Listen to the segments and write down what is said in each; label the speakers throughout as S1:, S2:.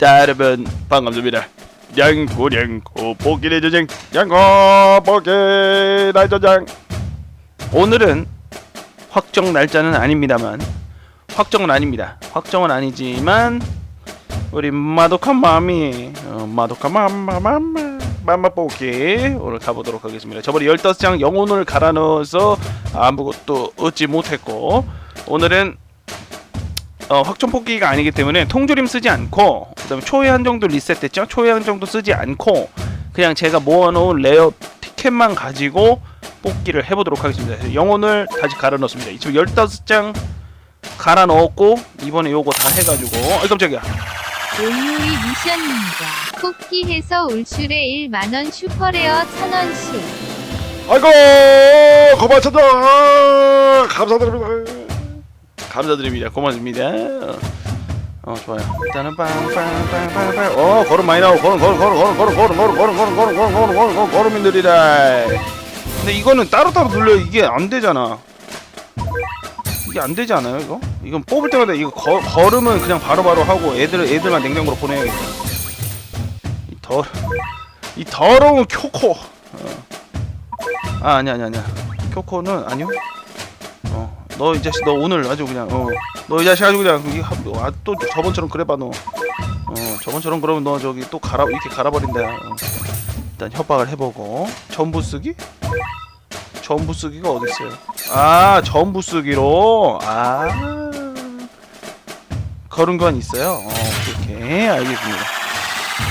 S1: 자 여러분 반갑습니다. 양고량고 복귀의 전쟁 양고 복귀 날전장. 오늘은 확정 날짜는 아닙니다만 확정은 아닙니다. 확정은 아니지만 우리 마도카 마미 어, 마도카 맘마 맘마 맘마 뽑기 오늘 가보도록 하겠습니다. 저번에 15장 영혼을 갈아 넣어서 아무것도 얻지 못했고 오늘은 어, 확정 뽑기가 아니기 때문에 통조림 쓰지 않고 그다음에 초회 한정도 리셋됐죠? 초회 한정도 쓰지 않고 그냥 제가 모아놓은 레어 티켓만 가지고 뽑기를 해보도록 하겠습니다. 영혼을 다시 갈아 넣었습니다. 지금 15장 갈아 넣었고 이번에 요거 다 해가지고 아 깜짝이야.
S2: 올요이 미션입니다. 뽑기해서 울슈레 1만원 슈퍼레어 1000원씩.
S1: 아이고 고맙습니다. 감사드립니다 감사드립니다 고맙습니다 어 좋아요 일단은 빵빵빵빵빵 어 걸음 많이 나오고 걸음 걸음 걸음 걸음 걸음 걸음 걸음 걸음 걸음 걸음 걸음 걸음 걸음 걸음 걸음인들이다 근데 이거는 따로따로 눌려 이게 안 되잖아 이게 안 되지 않아요 이거? 이건 뽑을 때마다 이거 거, 걸음은 그냥 바로바로 하고 애들 애들만 냉장고로 보내야겠다 이더이 더러운 쿄코 아 아니야 아니야 아니야 쿄코는 아니요 어 너 이 자식 너 오늘 아주 그냥 어 너 이 자식 아주 그냥 이 하- 아, 또 저번처럼 그래봐 너 어 저번처럼 그러면 너 저기 또 갈아 이렇게 갈아버린다. 어. 일단 협박을 해보고. 전부 쓰기? 전부 쓰기가 어디 있어요? 아 전부 쓰기로? 아. 그런 건 있어요? 어 오케이 알겠습니다.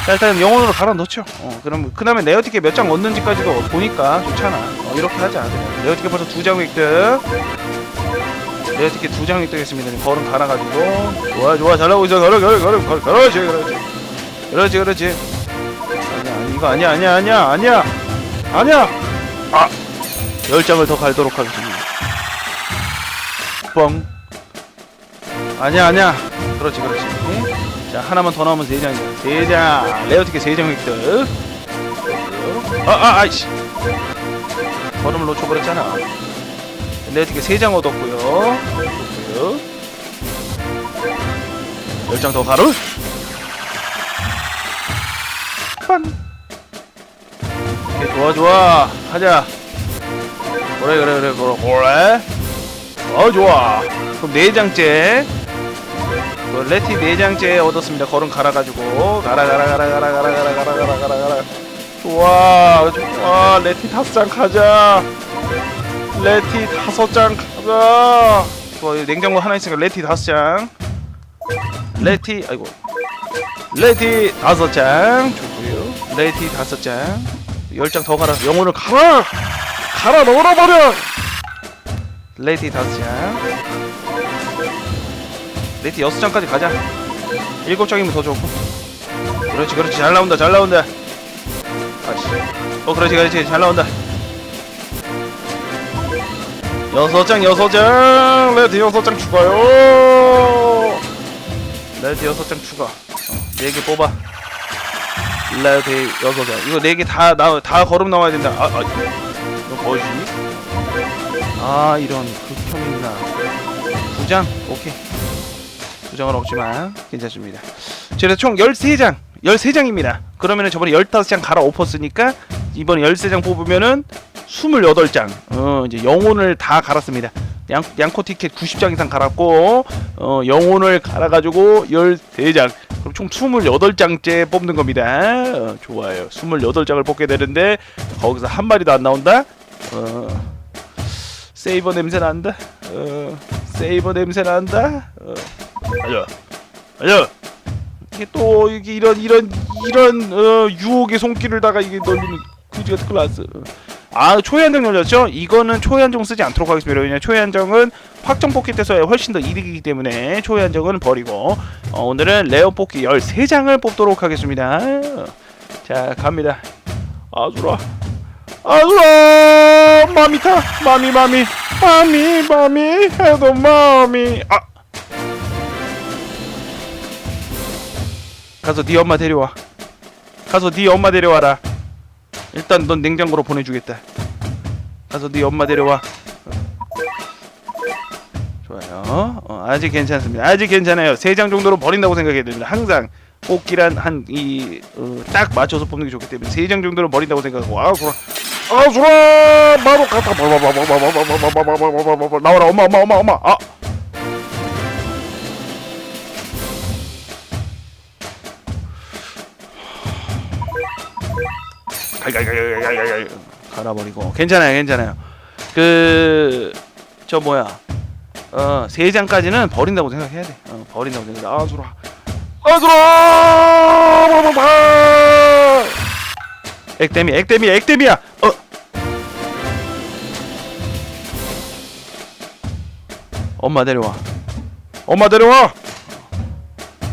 S1: 자 일단 영혼으로 갈아 넣죠. 어 그럼 그 다음에 네어티켓 몇 장 얻는지까지도 보니까 좋잖아. 어 이렇게 하자. 그냥. 네어티켓 벌써 두 장 획득 네어티켓 두장 획득했습니다. 걸음 갈아가지고. 좋아 좋아. 잘하고 있어. 걸어 걸어 걸어 걸어 그렇지 그렇지. 그렇지 그렇지. 아니야 아니, 이거 아니야 아니야 아니야 아니야. 아니야. 아 열 장을 더 갈도록 하겠습니다. 뻥. 아니야 아니야. 그렇지 그렇지. 자 하나만 더 나오면 세 장이야 세장. 레어티켓 세장 획득. 아아 아이씨. 걸음을 놓쳐버렸잖아 레어티켓 세장 얻었고요. 얻었고요 열장 더 가루. 빤 오케이 좋아 좋아. 하자. 그래 그래 그래 그래 그래. 어 좋아. 그럼 네 장째. 그 레티 네 장째 얻었습니다. 걸음 갈아가지고. 가라 가라 가라 가라 가라 가라 가라 가라 가라 가라. 좋아 좋아. 레티 다섯 장 가자 레티 다섯 장 가자. 좋아 냉장고 하나 있으니까 레티 다섯 장. 레티 아이고. 레티 다섯 장. 좋고요. 레티 다섯 장열 장 더 가라. 영혼을 갈아 갈아 넣어버려. 레티 다섯 장. 레티 여섯 장까지 가자. 일곱 장이면 더 좋고. 그렇지, 그렇지, 잘 나온다, 잘 나온다. 아씨, 어, 그렇지, 그렇지, 잘 나온다. 여섯 장, 여섯 장, 레티 여섯 장 추가요. 레티 여섯 장 추가. 어, 네개 뽑아. 레티 여섯 장. 이거 네 개 다 나, 다 걸음 나와야 된다. 아, 아, 이거 뭐지? 아, 이런 극혐이나. 두 장, 오케이. 부정은 없지만 괜찮습니다. 제가 총 13장, 13장입니다. 그러면은 저번에 15장 갈아 엎었으니까 이번에 13장 뽑으면은 28장. 어, 이제 영혼을 다 갈았습니다. 양, 양코 티켓 90장 이상 갈았고 어, 영혼을 갈아가지고 13장. 그럼 총 28장째 뽑는 겁니다. 어, 좋아요. 28장을 뽑게 되는데 거기서 한 마리도 안 나온다. 어, 세이버 냄새 난다. 어, 세이버 냄새 난다. 어. 아자 아자 이게 또 이게 이런 이런 이런 어, 유혹의 손길을 다가 이게 널리는 같은 클라스 아 초회 한정 열렸죠? 이거는 초회 한정 쓰지 않도록 하겠습니다 왜냐면 초회 한정은 확정 뽑기 때서야 훨씬 더 이득이기 때문에 초회 한정은 버리고 어, 오늘은 레어 뽑기 13장을 뽑도록 하겠습니다 자 갑니다 아주라 아주라 마미타 마미 마미 마미 마미 해도 마미 아 가서 네 엄마 데려와. 가서 네 엄마 데려와라. 일단 넌 냉장고로 보내주겠다. 가서 네 엄마 데려와. 좋아요. 어, 아직 괜찮습니다. 아직 괜찮아요. 세 장 정도로 버린다고 생각해야 됩니다. 항상 뽑기란 한이딱 맞춰서 뽑는 게 좋기 때문에 세 장 정도는 버린다고 생각하고 아 좋아 아 좋아 바로 갔다 나와라 엄마 엄마 엄마 엄마 아 갈아버리고 괜찮아요 괜찮아요 그 저 뭐야 어 세 장까지는 버린다고 생각해야 돼 어, 버린다고 생각해 아 좋아 아 좋아 액땜이 액땜이 액땜이야 어 엄마 데려와 엄마 데려와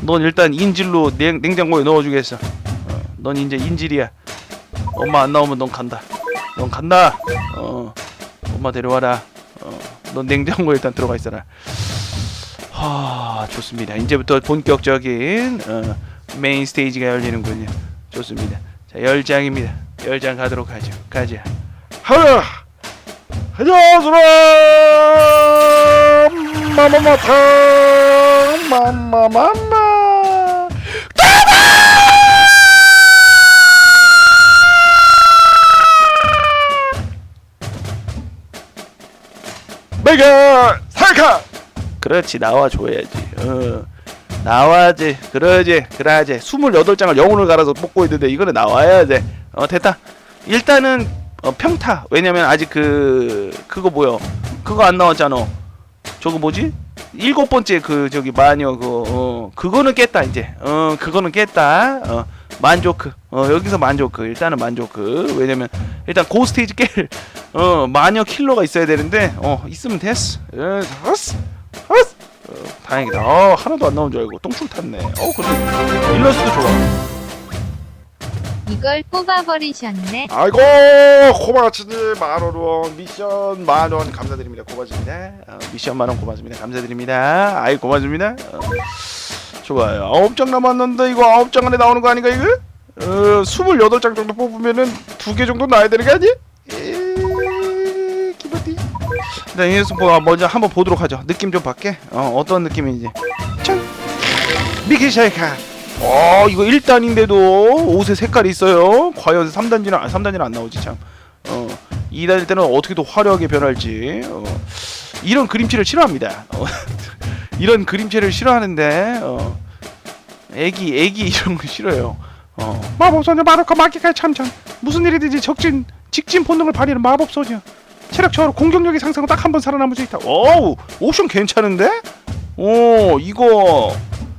S1: 넌 일단 인질로 냉, 냉장고에 넣어주겠어 어, 넌 이제 인질이야 엄마 안 나오면 넌 간다. 넌 간다. 어. 엄마 데려와라. 어, 넌 냉장고에 일단 들어가 있어라. 하 좋습니다. 이제부터 본격적인 어, 메인 스테이지가 열리는군요. 좋습니다. 자 10장입니다. 10장 가도록 하죠. 가자. 하라 안녕하세요 마마마타 마마마마 메가 살카 그렇지 나와줘야지. 어. 나와야지 그러지 그래야지 28장을 영혼을 갈아서 뽑고 있는데 이거는 나와야지 어 됐다. 일단은 어, 평타. 왜냐면 아직 그 그거 뭐야 그거 안 나왔잖아. 저거 뭐지? 일곱 번째 그 저기 마녀 그 어, 그거는 깼다 이제. 어 그거는 깼다. 어 만조크. 어 여기서 만조크. 일단은 만조크. 왜냐면 일단 고스테이지 깰 어 마녀 킬러가 있어야 되는데 어 있으면 됐어. 어 됐어. 됐어. 어, 다행이다. 어 하나도 안 나온 줄 알고 똥줄 탔네. 어 그래. 일러스도 좋아.
S2: 이걸 뽑아버리셨네.
S1: 아이고 고마치님 만원 원 미션 만원 감사드립니다. 고맙습니다. 어, 미션 만원 고맙습니다. 감사드립니다. 아이 고맙습니다. 어, 좋아요. 아홉 장 남았는데 이거 아홉 장 안에 나오는 거 아닌가 이거? 어, 28장 정도 뽑으면은 두 개 정도 나야 되는 거 아니? 에이, 기분이. 네, 이래서 뭐 먼저 한번 보도록 하죠. 느낌 좀 받게. 어, 어떤 느낌인지. 짠! 미키 샤이카. 어 이거 1단인데도 옷에 색깔이 있어요. 과연 3단지는 아, 3단지는 안 나오지 참. 어, 2단일 때는 어떻게 더 화려하게 변할지. 어, 이런 그림체를 싫어합니다. 어, 이런 그림체를 싫어하는데 어, 애기 애기 이런 거 싫어요 어, 마법소녀 마루카 마기카의 참전 무슨 일이든지 적진 직진 본능을 발휘하는 마법소녀 체력 저하로 공격력이 상승하고 딱 한 번 살아남을 수 있다 어우 옵션 괜찮은데? 오 이거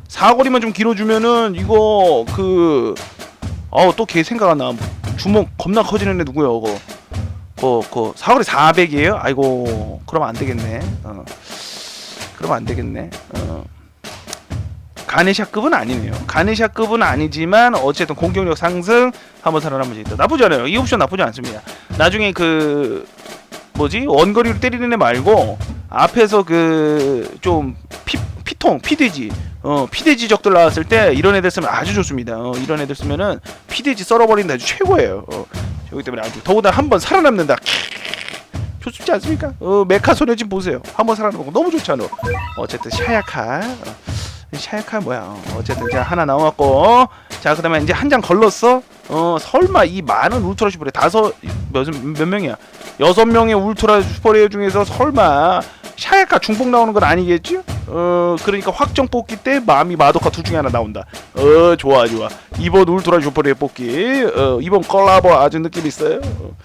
S1: 사거리만 좀 길어주면은 이거 그 어우 또 걔 생각 안 나. 주먹 겁나 커지는 애 누구야 그거. 그, 그 사거리 400이에요? 아이고 그러면 안 되겠네. 어. 그러면 안 되겠네. 어. 가네샤급은 아니네요. 가네샤급은 아니지만 어쨌든 공격력 상승 한번 살아남을 수 있다. 나쁘지 않아요. 이 옵션 나쁘지 않습니다. 나중에 그 뭐지 원거리로 때리는 애 말고 앞에서 그 좀 피통 피돼지 어 피돼지 적들 나왔을 때 이런 애들 쓰면 아주 좋습니다. 어, 이런 애들 쓰면은 피돼지 썰어버리는 데 아주 최고예요. 어, 그렇기 때문에 아주 더구나 한번 살아남는다. 좋지 않습니까? 어 메카 소녀진 보세요. 한번 살아남는 거 너무 좋잖아. 어쨌든 샤야카 어, 샤야카 뭐야? 어, 어쨌든 자 하나 나왔고 자 그다음에 이제 한 장 걸렀어. 어 설마 이 많은 울트라 슈퍼레 다섯 몇, 몇 명이야? 여섯 명의 울트라 슈퍼레어 중에서 설마 샤야카 중복 나오는 건 아니겠지? 어 그러니까 확정 뽑기 때 마미 마도카 둘 중에 하나 나온다. 어 좋아 좋아. 이번 울트라 슈퍼레어 뽑기 어 이번 컬라보 아주 느낌 있어요. 어.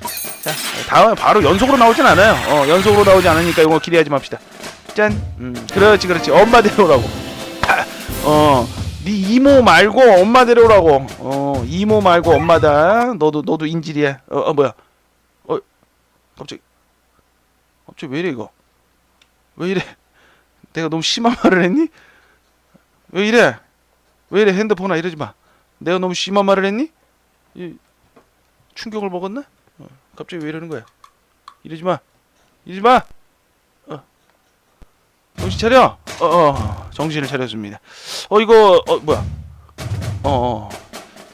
S1: 자 다음에 바로 연속으로 나오진 않아요. 어 연속으로 나오지 않으니까 이거 기대하지 맙시다. 짠. 음 그렇지 그렇지. 엄마 데려오라고. 아, 어. 네 이모 말고 엄마 데려오라고. 어 이모 말고 엄마다. 너도 너도 인질이야. 어, 어 뭐야? 어 갑자기 갑자기 왜 이래 이거? 왜 이래? 내가 너무 심한 말을 했니? 왜 이래? 왜 이래 핸드폰아 이러지 마. 내가 너무 심한 말을 했니? 이, 충격을 먹었나? 어, 갑자기 왜 이러는 거야? 이러지 마. 이러지 마. 어. 정신 차려. 어, 어, 정신을 차렸습니다. 어 이거 어 뭐야? 어, 어,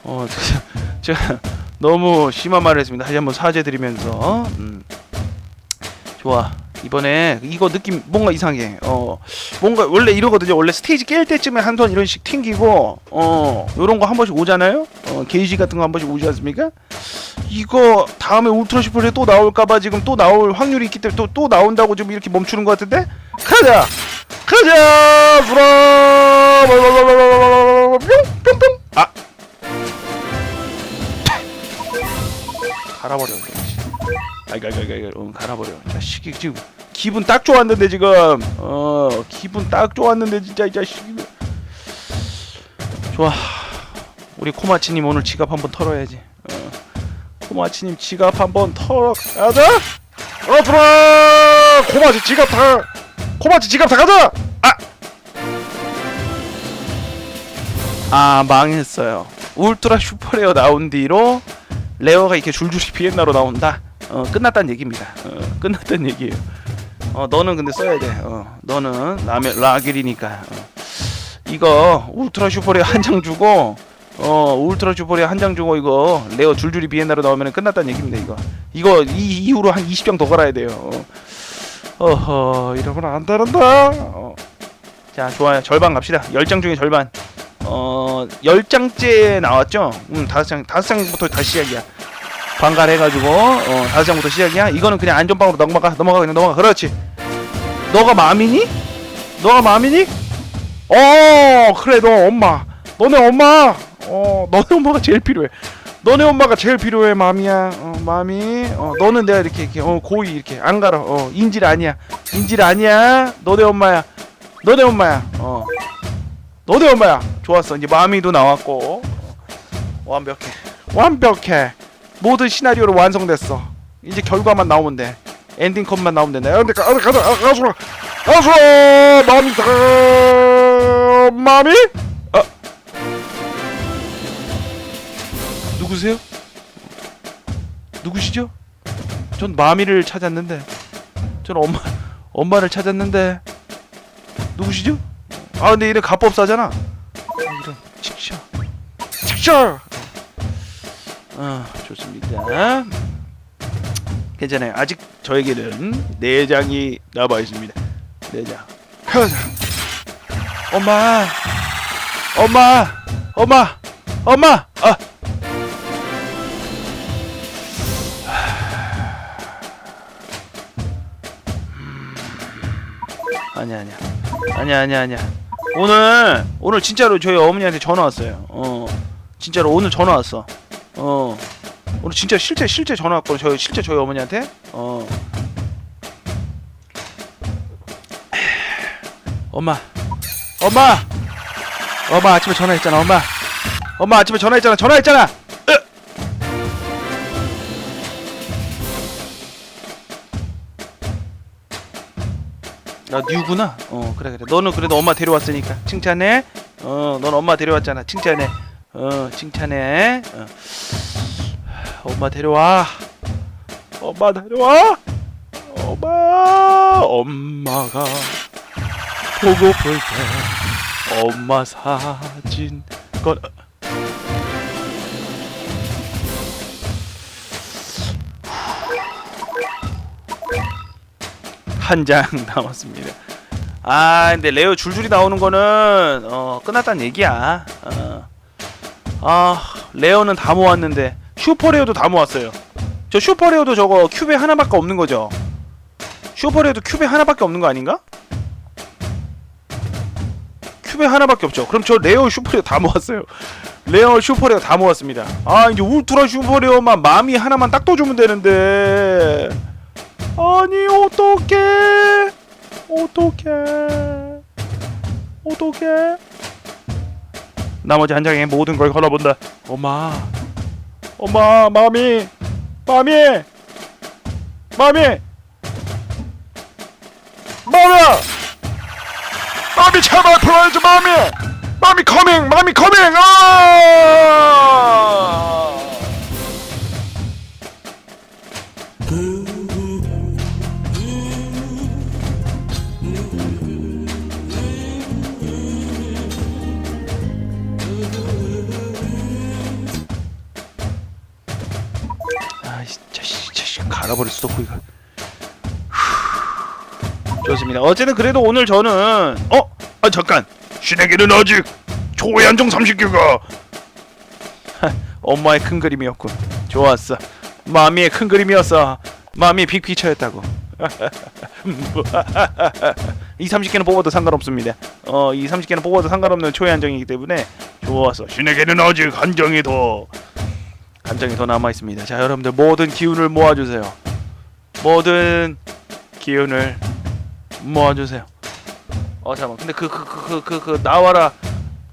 S1: 어 제가 너무 심한 말을 했습니다. 다시 한번 사죄드리면서 음. 좋아. 이번에 이거 느낌 뭔가 이상해. 어 뭔가 원래 이러거든요. 원래 스테이지 깰 때쯤에 한번 이런 식 튕기고 어 요런 거 한 번씩 오잖아요. 어 게이지 같은 거 한 번씩 오지 않습니까? 이거 다음에 울트라 슈퍼에 또 나올까봐 지금 또 나올 확률이 있기 때문에 또 또 나온다고 지금 이렇게 멈추는 것 같은데 가자 가자 불어 뿅뿅뿅 아 아이고 아이고 응, 갈아버려. 이 자식이 지금 기분 딱 좋았는데 지금. 어 기분 딱 좋았는데 진짜 이 자식이. 좋아. 우리 코마치님 오늘 지갑 한번 털어야지. 어. 코마치님 지갑 한번 털어. 가자. 어 들어 코마치 지갑 다 코마치 지갑 다 가자! 아! 아 망했어요. 울트라 슈퍼레어 나온 뒤로 레어가 이렇게 줄줄이 비엔나로 나온다 어 끝났다는 얘기입니다. 어 끝났다는 얘기예요. 어 너는 근데 써야 돼 어 너는 라면 라길이니까. 어. 이거 울트라 슈퍼레어 한 장 주고 어 울트라 슈퍼레어 한 장 주고 이거 레어 줄줄이 비엔나로 나오면 끝났다는 얘기입니다 이거. 이거 이 이후로 한 20장 더 갈아야 돼요. 어. 어허 이러면 안 되는다 어. 자 좋아요. 절반 갑시다. 10장 중에 절반. 어 10장째 나왔죠? 음 다섯 장 다섯 장부터 다시 시작이야 반갈 해가지고 어 다섯 장부터 시작이야? 이거는 그냥 안전빵으로 넘어가 넘어가 그냥 넘어가. 그렇지. 너가 마음이니? 너가 마음이니? 어 그래 너 엄마. 너네 엄마. 어 너네 엄마가 제일 필요해. 너네 엄마가 제일 필요해 마음이야. 어 마음이. 어 너는 내가 이렇게 이렇게 어 고이 이렇게 안 갈아 어 인질 아니야. 인질 아니야. 너네 엄마야. 너네 엄마야. 어. 너네 엄마야. 좋았어. 이제 마음이도 나왔고. 어, 완벽해. 완벽해 모든 시나리오로 완성됐어. 이제 결과만 나오면 돼. 엔딩 컷만 나오면 된다. 근데 가, 가자 가, 가자 가자 마음이 다 마음이? 어. 누구세요? 누구시죠? 전 마미를 찾았는데. 전 엄마 엄마를 찾았는데. 누구시죠? 아 근데 이래 갑법사잖아. 아, 직셔 직셔 아 좋습니다. 괜찮아요. 아직 저에게는 네 장이 남아 있습니다. 가자 엄마! 엄마! 엄마! 엄마! 아! 아니야 아니야. 아니야 아니야 아니야. 오늘 오늘 진짜로 저희 어머니한테 전화 왔어요. 어 진짜로 오늘 전화 왔어 어. 오늘 진짜 실제 실제 전화 왔거든 저희 실제 저희 어머니한테? 어. 엄마. 엄마! 엄마 아침에 전화했잖아 엄마. 엄마 아침에 전화했잖아 전화했잖아! 으! 나 뉴구나? 어 그래 그래. 너는 그래도 엄마 데려왔으니까. 칭찬해. 어넌 엄마 데려왔잖아. 칭찬해 어 칭찬해 어. 엄마 데려와 엄마 데려와 엄마 엄마가 보고플 때 엄마 사진 건 한 장 남았습니다. 아 근데 레오 줄줄이 나오는 거는 어 끝났다는 얘기야. 어. 아 레어는 다 모았는데 슈퍼레어도 다 모았어요. 저 슈퍼레어도 저거 큐브에 하나밖에 없는 거죠. 슈퍼레어도 큐브에 하나밖에 없는 거 아닌가? 큐브에 하나밖에 없죠. 그럼 저 레어 슈퍼레어 다 모았어요. 레어 슈퍼레어 다 모았습니다. 아 이제 울트라 슈퍼레어만 마미 하나만 딱 떠주면 되는데 아니 어떡해 어떡해 어떡해 나머지 한 장에 모든 걸 걸어본다. 엄마. 엄마 마미 마미 마미 마미야! 마미 제발 풀어야지 마미 마미 커밍 마미 커밍! 아 갈아버릴 수도 없고 이거 좋습니다. 어쨌든 그래도 오늘 저는 어? 아 잠깐 신에게는 아직 초회 한정 30개가 엄마의 큰 그림이었군. 좋았어. 마미의 큰 그림이었어. 마미의 빅피처였다고. 이 30개는 뽑아도 상관없습니다. 어, 이 30개는 뽑아도 상관없는 초회 한정이기 때문에 좋았어. 신에게는 아직 한정이 더 한정이 더 남아 있습니다. 자, 여러분들 모든 기운을 모아 주세요. 모든 기운을 모아 주세요. 어 잠깐. 근데 그그 그 그 그 나와라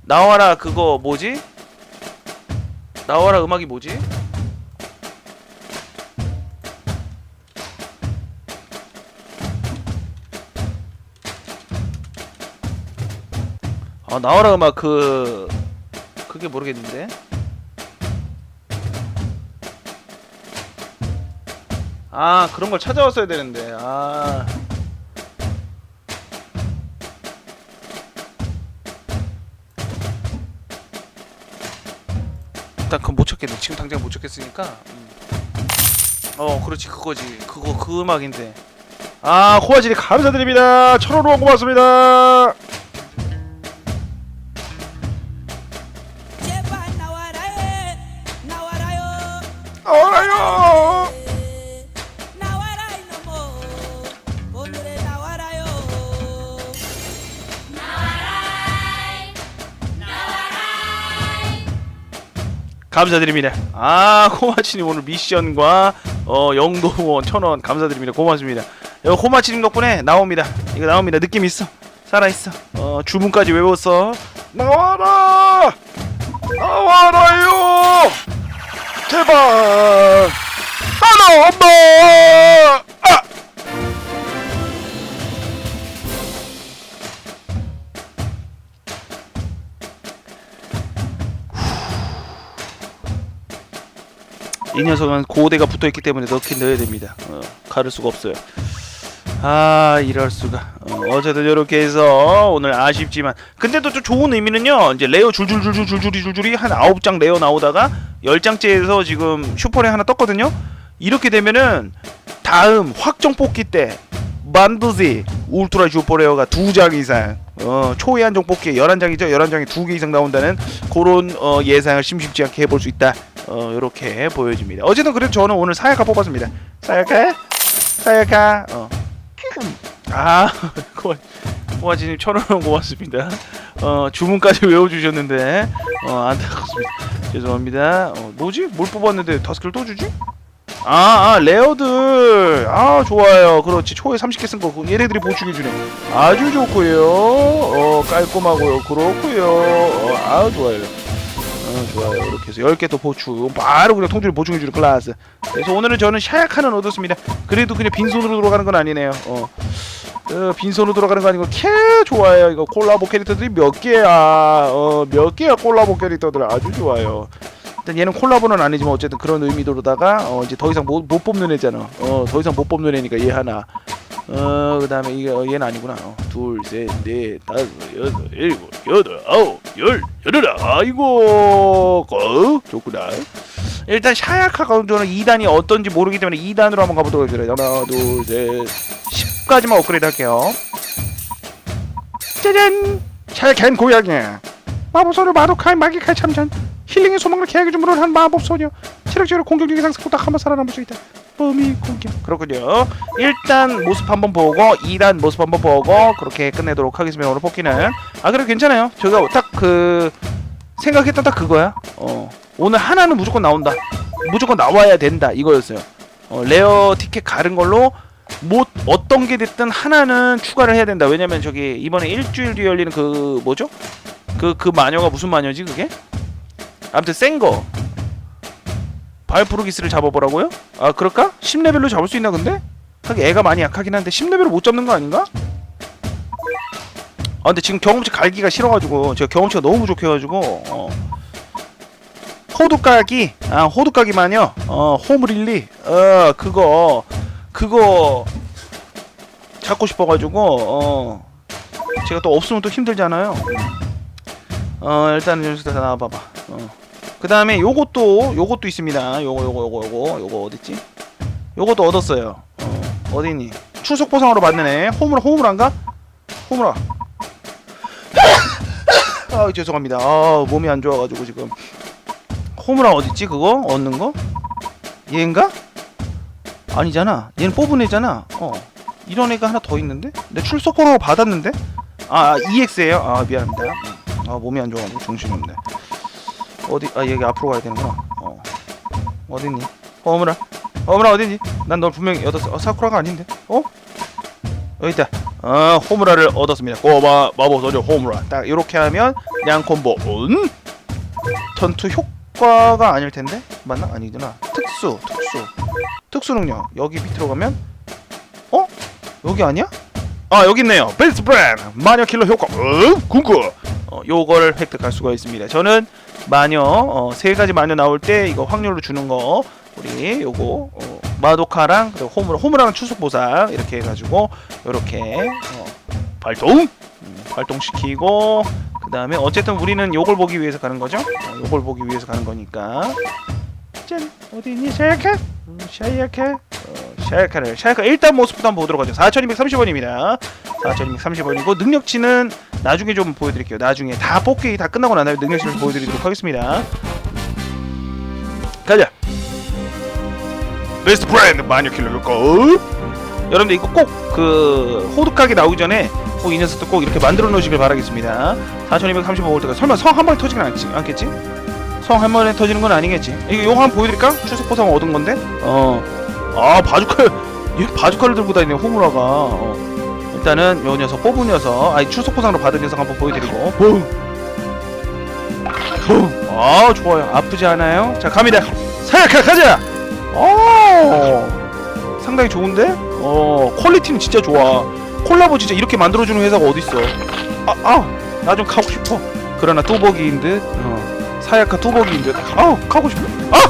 S1: 나와라 그거 뭐지? 나와라 음악이 뭐지? 아 나와라 음악 그 그게 모르겠는데. 아 그런 걸 찾아왔어야 되는데. 아. 일단 그건 못 찾겠네. 지금 당장 못 찾겠으니까. 음. 어 그렇지. 그거지. 그거 그 음악인데. 아 호화질이 감사드립니다. 천원 후원 고맙습니다 감사드립니다. 아 호마치님 오늘 미션과 어 영도 후원 천원 감사드립니다. 고맙습니다. 여 호마치님 덕분에 나옵니다. 이거 나옵니다. 느낌 있어. 살아 있어. 어 주문까지 외웠어. 나와라. 나와라요. 제발. 하나 엄마. 이 녀석은 고대가 붙어있기 때문에 넣긴 넣어야 됩니다. 어, 가를 수가 없어요. 아 이럴 수가. 어, 쨌든 이렇게 해서 오늘 아쉽지만 근데도 좀 좋은 의미는요. 이제 레어 줄줄줄줄줄줄이 줄줄이 한 아홉 장 레어 나오다가 열 장째에서 지금 슈퍼레 하나 떴거든요. 이렇게 되면은 다음 확정 뽑기 때 만두지 울트라 슈퍼레어가 두 장 이상 어, 초회 한정 뽑기에 11장이죠 11장이 두개 이상 나온다는 그런 어, 예상을 심심치 않게 해볼 수 있다 어, 이렇게 보여집니다. 어쨌든 그래도 저는 오늘 사야카 뽑았습니다. 사야카? 사야카? 어. 아 고마, 고마지님 천원 고맙습니다. 어, 주문까지 외워주셨는데 어, 안타깝습니다. 죄송합니다. 어, 뭐지? 뭘 뽑았는데 다섯 개를 또 주지? 아, 아 레어들. 아 좋아요. 그렇지. 초에 30개 쓴 거 얘네들이 보충해 주네. 아주 좋고요. 어 깔끔하고요. 그렇고요. 어, 아 좋아요 어 좋아요. 이렇게 해서 10개 또 보충. 바로 그냥 통째로 보충해 주는 클라스. 그래서 오늘은 저는 샤약하는 얻었습니다. 그래도 그냥 빈손으로 들어가는 건 아니네요. 어. 어, 빈손으로 들어가는 거 아니고 캐 좋아요. 이거 콜라보 캐릭터들이 몇 개야? 어 몇 개야 콜라보 캐릭터들? 아주 좋아요. 일단 얘는 콜라보는 아니지만 어쨌든 그런 의미로다가 어 이제 더 이상 못, 못 뽑는 애잖아. 어 더 이상 못 뽑는 애니까 얘 하나. 어 그 다음에 이게 어, 얘는 아니구나. 어, 둘, 셋, 넷, 다섯, 여섯, 일곱, 여덟, 아홉, 열, 열여덟. 아이고, 어 좋구나. 일단 샤야카 강조는 2단이 어떤지 모르기 때문에 2단으로 한번 가보도록 하겠습니다. 하나, 둘, 셋, 10까지만 업그레이드 할게요. 짜잔! 샤야칸 고양이. 마법소녀 마도카이 마기카이 참전. 힐링의 소망을 계약의 주문을 한 마법소녀 체력적으로 공격력이 상승하고 딱 한 번 살아남을 수 있다. 범위 공격. 그렇군요. 일단 모습 한번 보고 2단 모습 한번 보고 그렇게 끝내도록 하겠습니다. 오늘 뽑기는. 아 그래 괜찮아요. 제가 딱 그 생각했던 딱 그거야. 어 오늘 하나는 무조건 나온다. 무조건 나와야 된다. 이거였어요. 어, 레어 티켓 가른 걸로 뭐 어떤 게 됐든 하나는 추가를 해야 된다. 왜냐면 저기 이번에 일주일 뒤에 열리는 그 뭐죠? 그그 마녀가 무슨 마녀지 그게? 아무튼 센 거 발프루기스를 잡아보라고요? 아 그럴까? 10레벨로 잡을 수 있나 근데? 하긴 애가 많이 약하긴 한데 10레벨을 못 잡는 거 아닌가? 아 근데 지금 경험치 갈기가 싫어가지고 제가 경험치가 너무 부족해가지고 어. 호두까기 아 호두까기만요 어 홈릴리 어 그거 그거 찾고 싶어가지고 어 제가 또 없으면 또 힘들잖아요 어 일단은 여기서 다 나와봐봐 어. 그 다음에 요것도 요것도 있습니다. 요거 요거 요거 요거 요거 어딨지? 요것도 얻었어요. 어 어디니? 추석 보상으로 받는 애. 호무라 호무라인가? 호무라 아 죄송합니다. 아 몸이 안 좋아가지고 지금. 호무라 어딨지 그거? 얻는 거? 얘인가? 아니잖아. 얘는 뽑은 애잖아. 어. 이런 애가 하나 더 있는데? 내 출석 보상으로 받았는데? 아 EX에요? 아 미안합니다. 아 몸이 안 좋아가지고 정신이 없네 어디 아 여기 앞으로 가야 되는구나. 어. 어딨니? 호무라 호무라 어딨니? 난 널 분명히 얻었어. 어, 사쿠라가 아닌데? 어? 여기 있다. 어 호무라를 얻었습니다. 꼬마 마법 소녀 호무라 딱 이렇게 하면 냥콤보 온. 전투 효과가 아닐 텐데? 맞나? 아니구나. 특수 특수. 특수 능력. 여기 밑으로 가면? 어? 여기 아니야? 아 여기 있네요. 베스트 브랜드 마녀 킬러 효과. 어 궁금 어 요거를 획득할 수가 있습니다. 저는 마녀 어, 세 가지 마녀 나올 때 이거 확률로 주는 거. 우리 요거 어, 마도카랑 그리고 호무라 호무라는 추석 보상 이렇게 해가지고 요렇게 어, 발동? 음, 발동시키고 그 다음에 어쨌든 우리는 요걸 보기 위해서 가는 거죠? 어, 요걸 보기 위해서 가는 거니까. 짠 어디 있니? 샤야카 음, 샤야카 어, 샤야카를 샤야카 일단 모습부터 한번 보도록 하죠. 4230원입니다. 4230원이고 능력치는 나중에 좀 보여드릴게요. 나중에 다 뽑기 다 끝나고 나면 능력치를 보여드리도록 하겠습니다. 가자. 베스트 브랜드 마녀 킬러 효과 여러분들 이거 꼭 그 호두까기 나오기 전에 꼭 이 녀석도 꼭 이렇게 만들어 놓으시길 바라겠습니다. 4235V가 설마 성 한 번에 터지진 않지, 않겠지? 성 한 번에 터지는 건 아니겠지? 이거 한번 보여드릴까? 추석 보상 얻은 건데? 어 아 바주칼. 얘 바주칼을 들고 다니네 호무라가. 어. 일단은 요 녀석 뽑은 녀석 아니 추석 보상으로 받은 녀석 한번 보여드리고. 아 좋아요. 아프지 않아요? 자 갑니다. 사약하 가자! 어. 상당히 좋은데? 어 퀄리티는 진짜 좋아. 콜라보 진짜 이렇게 만들어주는 회사가 어딨어? 아아나 좀 가고 싶어. 그러나 뚜벅이인 듯 어, 사약하 뚜벅이인 듯. 아우 가고 싶어. 아!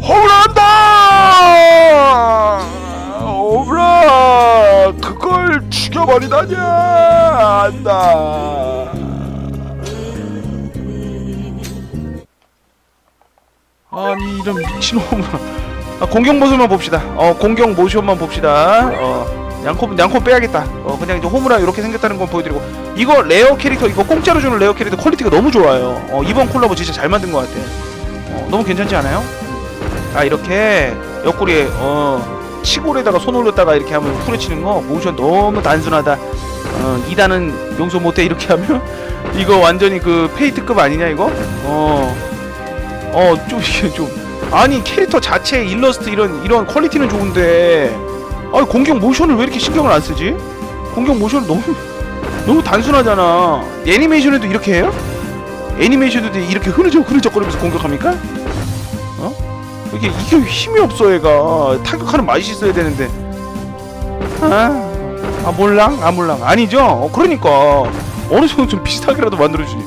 S1: 호란다! 호라 그걸 죽여버리다냐 안다! 아니 이런 미친놈아 아, 공격 모습만 봅시다. 어 공격 모션만 봅시다. 어 양코 양코 빼야겠다. 어 그냥 이제 호무라 이렇게 생겼다는 건 보여드리고. 이거 레어 캐릭터 이거 공짜로 주는 레어 캐릭터 퀄리티가 너무 좋아요. 어 이번 콜라보 진짜 잘 만든 것 같아. 어 너무 괜찮지 않아요? 아 이렇게 옆구리에 어 치골에다가 손 올렸다가 이렇게 하면 후려치는 거 모션 너무 단순하다. 어 2단은 용서 못해 이렇게 하면? 이거 완전히 그 페이트급 아니냐 이거? 어어좀 이게 좀. 아니 캐릭터 자체 일러스트 이런 이런 퀄리티는 좋은데 아 공격 모션을 왜 이렇게 신경을 안 쓰지? 공격 모션 너무 너무 단순하잖아. 애니메이션에도 이렇게 해요? 애니메이션에도 이렇게 흐느적 흐느적거리면서 공격합니까? 어? 이게 이게 힘이 없어 얘가. 타격하는 맛이 있어야 되는데. 아, 아 몰랑? 아 몰랑. 아니죠? 어, 그러니까. 어느 정도 좀 비슷하게라도 만들어주니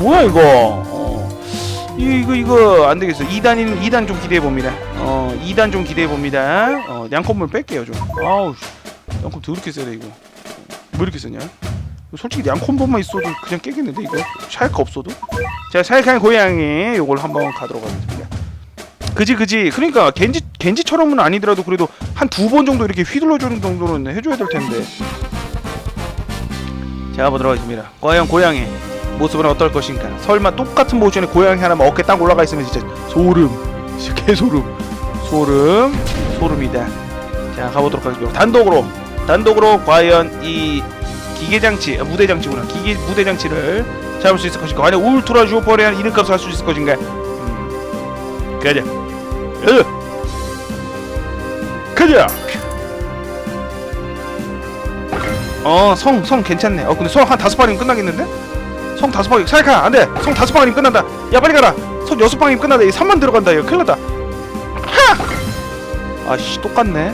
S1: 뭐야 이거 어, 이- 이거 이거 안 되겠어 2단인 2단 좀 기대해 봅니다. 어 2단 좀 기대해 봅니다. 어 양컵물 뺄게요 좀. 아우 씨, 양컵 더럽게 세네 이거. 왜 이렇게 세냐? 솔직히 양콤보만 있어도 그냥 깨겠는데 이거? 샤이크 없어도? 자 샤이크한 고양이 요걸 한번 가도록 하겠습니다. 그지 그지. 그러니까 겐지 겐지처럼은 아니더라도 그래도 한 두 번 정도 이렇게 휘둘러 주는 정도는 해줘야 될 텐데. 자 보도록 하겠습니다. 과연 고양이 모습은 어떨 것인가? 설마 똑같은 모션에 고양이 하나만 어깨 딱 올라가 있으면 진짜 소름 개소름 소름 소름이다. 자 가보도록 하겠습니다. 단독으로 단독으로 과연 이 기계장치 아, 무대장치구나. 기계 무대장치를 잡을 수 있을 것인가? 과연 울트라 주퍼레한 이름값을 할 수 있을 것인가? 음. 가자. 가자. 가자. 어성 성 괜찮네. 어 근데 성 한 다섯 방이면 끝나겠는데 성 다섯 방이 사이카 안돼. 성 다섯 방이면 끝난다. 야 빨리 가라. 성 여섯 방이면 끝난다. 이 3만 들어간다. 이거 큰일 났다. 하! 아씨 똑같네.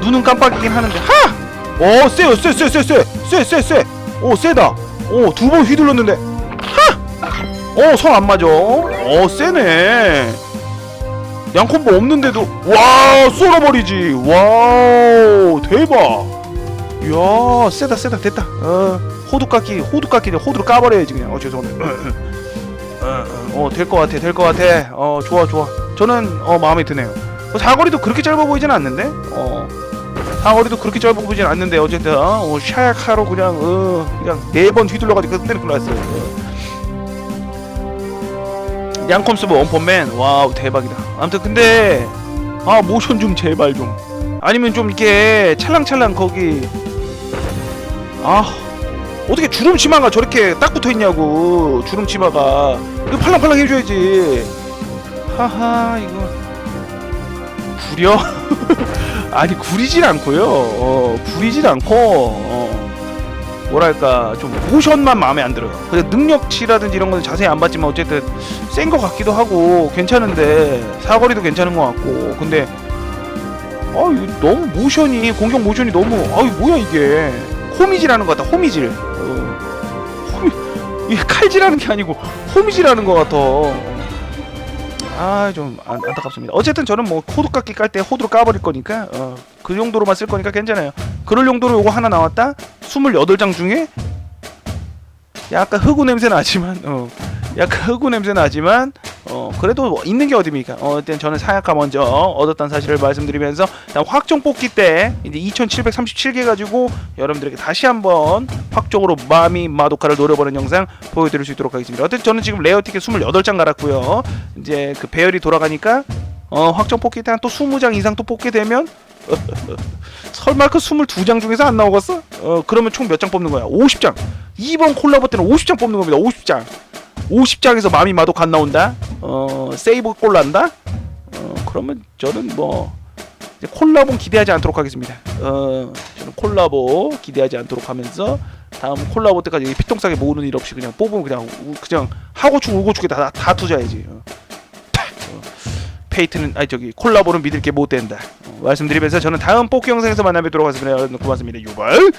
S1: 눈은 깜빡이긴 하는데. 하! 오 세요 세세세세세세세오 세다. 오 두 번 휘둘렀는데. 하! 어성 안 맞아. 어 세네. 양콤보 없는데도. 와 쏠아버리지. 와우 대박 이야 세다 세다 됐다. 어 호두깎이 호두깎이 호두로 까버려야지 그냥. 어 죄송합니다. 어될 것 같아 될 것 같아. 어 좋아 좋아. 저는 어 마음에 드네요. 어, 사거리도 그렇게 짧아 보이진 않는데? 어. 사거리도 그렇게 짧아 보이진 않는데 어쨌든 어 샤약하로 그냥 어 그냥 네 번 휘둘러가지고 끝내는 클라스 어. 양컴스브 원펀맨. 와우 대박이다. 아무튼 근데 아 모션 좀 제발 좀. 아니면 좀 이렇게 찰랑찰랑 거기 아 어떻게 주름 치마가 저렇게 딱 붙어 있냐고 주름 치마가. 이거 팔랑팔랑 해줘야지. 하하 이거. 구려? 아니 구리진 않고요. 어 구리진 않고 어. 뭐랄까 좀 모션만 마음에 안 들어요. 근데 능력치라든지 이런 거는 자세히 안 봤지만 어쨌든 센거 같기도 하고 괜찮은데 사거리도 괜찮은 것 같고. 근데 아 이거 너무 모션이 공격 모션이 너무 아이 뭐야 이게 호미질하는 것 같다 호미질. 어, 호미 칼질하는 게 아니고 호미질하는 것 같아. 아좀 안타깝습니다. 어쨌든 저는 뭐 호두 깎기 깔때 호두로 까버릴 거니까 어, 그 용도로만 쓸 거니까 괜찮아요. 그럴 용도로 요거 하나 나왔다? 28장 중에? 약간 흑우 냄새 나지만 어 약간 흑우 냄새 나지만 어 그래도 뭐 있는 게 어딥니까 어 일단 저는 사약화 먼저 얻었다는 사실을 말씀드리면서 일단 확정 뽑기 때 이제 2737개 가지고 여러분들에게 다시 한번 확정으로 마미 마도카를 노려보는 영상 보여드릴 수 있도록 하겠습니다 어쨌든 저는 지금 레어 티켓 28장 갈았고요 이제 그 배열이 돌아가니까 어 확정 뽑기 때 한 또 20장 이상 또 뽑게 되면 설마 그 22장 중에서 안 나오겠어? 어 그러면 총 몇 장 뽑는 거야? 50장. 이번 콜라보 때는 50장 뽑는 겁니다. 50장. 50장에서 마미 마독 안 나온다. 어 세이브 골 난다. 어 그러면 저는 뭐 콜라보 기대하지 않도록 하겠습니다. 어 저는 콜라보 기대하지 않도록 하면서 다음 콜라보 때까지 피똥싸게 모으는 일 없이 그냥 뽑으면 그냥 우- 그냥 하고축 우고축에 다, 다 투자해야지. 어. 어. 페이트는 아니 저기 콜라보는 믿을 게 못 된다. 어, 말씀드리면서 저는 다음 뽑기 영상에서 만나 뵙도록 하겠습니다. 여러분 고맙습니다. 유발.